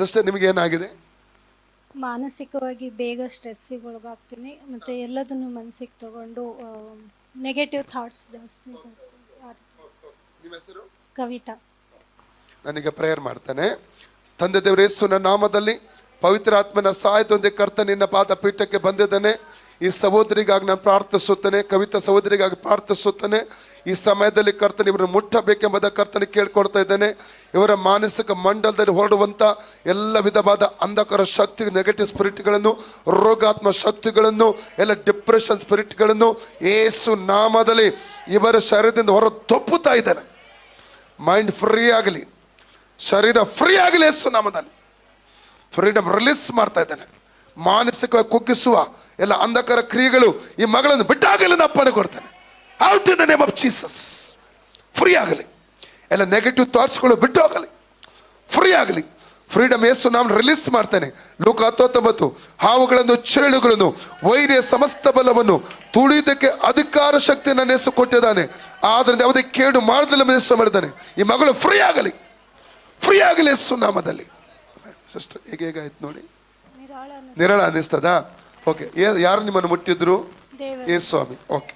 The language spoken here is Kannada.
ಸಿಸ್ಟರ್ ನಿಮಗೆ ಏನಾಗಿದೆ? ಮಾನಸಿಕವಾಗಿ ಬೇಗ ಸ್ಟ್ರೆಸ್ಸಿಗೆ ಒಳಗಾಗ್ತೀನಿ. ಮತ್ತು ಎಲ್ಲದನ್ನು ಮನಸ್ಸಿಗೆ ತಗೊಂಡು ನೆಗೆಟಿವ್ ಥಾಟ್ಸ್ ಜಾಸ್ತಿ ನಿಮ್ಮ ಹೆಸರು? ಕವಿತಾ. ನನಗೆ ಪ್ರೇಯರ್ ಮಾಡ್ತಾನೆ. ತಂದೆ ದೇವರ ಯೇಸುವಿನ ನಾಮದಲ್ಲಿ ಪವಿತ್ರಾತ್ಮನ ಸಹಾಯದೊಂದಿಗೆ ಕರ್ತ ನಿನ್ನ ಪಾದ ಪೀಠಕ್ಕೆ ಬಂದಿದ್ದಾನೆ. ಈ ಸಹೋದರಿಗಾಗಿ ನಾನು ಪ್ರಾರ್ಥಿಸುತ್ತೇನೆ, ಕವಿತಾ ಸಹೋದರಿಗಾಗಿ ಪ್ರಾರ್ಥಿಸುತ್ತೇನೆ. ಈ ಸಮಯದಲ್ಲಿ ಕರ್ತನ ಇವರನ್ನು ಮುಟ್ಟಬೇಕೆಂಬುದ ಕರ್ತನ ಕೇಳ್ಕೊಡ್ತಾ ಇದ್ದೇನೆ. ಇವರ ಮಾನಸಿಕ ಮಂಡಲದಲ್ಲಿ ಹೊರಡುವಂಥ ಎಲ್ಲ ವಿಧವಾದ ಅಂಧಕಾರ ಶಕ್ತಿ ನೆಗೆಟಿವ್ ಸ್ಪಿರಿಟ್ಗಳನ್ನು ರೋಗಾತ್ಮ ಶಕ್ತಿಗಳನ್ನು, ಎಲ್ಲ ಡಿಪ್ರೆಷನ್ ಸ್ಪಿರಿಟ್ಗಳನ್ನು ಏಸು ನಾಮದಲ್ಲಿ ಇವರ ಶರೀರದಿಂದ ಹೊರ ತಪ್ಪುತ್ತಾ ಇದ್ದಾನೆ. ಮೈಂಡ್ ಫ್ರೀ ಆಗಲಿ, ಶರೀರ ಫ್ರೀ ಆಗಲಿ ಯೇಸು ನಾಮದಲ್ಲಿ. ಫ್ರೀಡಮ್ ರಿಲೀಸ್ ಮಾಡ್ತಾ ಇದ್ದಾನೆ. ಮಾನಸಿಕವಾಗಿ ಕುಗ್ಗಿಸುವ ಎಲ್ಲ ಅಂಧಕಾರ ಕ್ರಿಯೆಗಳು ಈ ಮಗಳನ್ನು ಬಿಟ್ಟಾಗಲಿ ನಾ ಅಪ್ಪಣೆ ಕೊಡ್ತೇನೆ. Out in the name of Jesus free ಆಗಲಿ. ಎಲ್ಲ ನೆಗೆಟಿವ್ ಥಾಟ್ಸ್ಗಳು ಬಿಟ್ಟು ಹೋಗಲಿ ಫ್ರೀ ಆಗಲಿ. ಫ್ರೀಡಮ್ ಯೇಸು ನಾನು ರಿಲೀಸ್ ಮಾಡ್ತೇನೆ. ಲೋಕ ಹತ್ತೊಂಬತ್ತು ಹಾವುಗಳನ್ನು ಚೇಳುಗಳನ್ನು ವೈರ್ಯ ಸಮಸ್ತ ಬಲವನ್ನು ತುಳಿದಕ್ಕೆ ಅಧಿಕಾರ ಶಕ್ತಿ ನನ್ನ ಹೆಸರು ಕೊಟ್ಟಿದ್ದಾನೆ. ಆದ್ರಿಂದ ಯಾವುದೇ ಕೇಡು ಮಾಡದಿಲ್ಲ ಹೆಸರು ಮಾಡಿದ್ದಾನೆ. ಈ ಮಗಳು ಫ್ರೀ ಆಗಲಿ. ಫ್ರೀ ಆಗಲಿ ಯೇಸು ನಾಮದಲ್ಲಿ. ಸಿಸ್ಟರ್ ಹೇಗೆ ಹೇಗಾಯ್ತು ನೋಡಿ? ನಿರಾಳ ನಿರಳ ಅನ್ನಿಸ್ತದಾ? ಓಕೆ ಯಾರು ನಿಮ್ಮನ್ನು ಮುಟ್ಟಿದ್ರು? ಏ ಸ್ವಾಮಿ. ಓಕೆ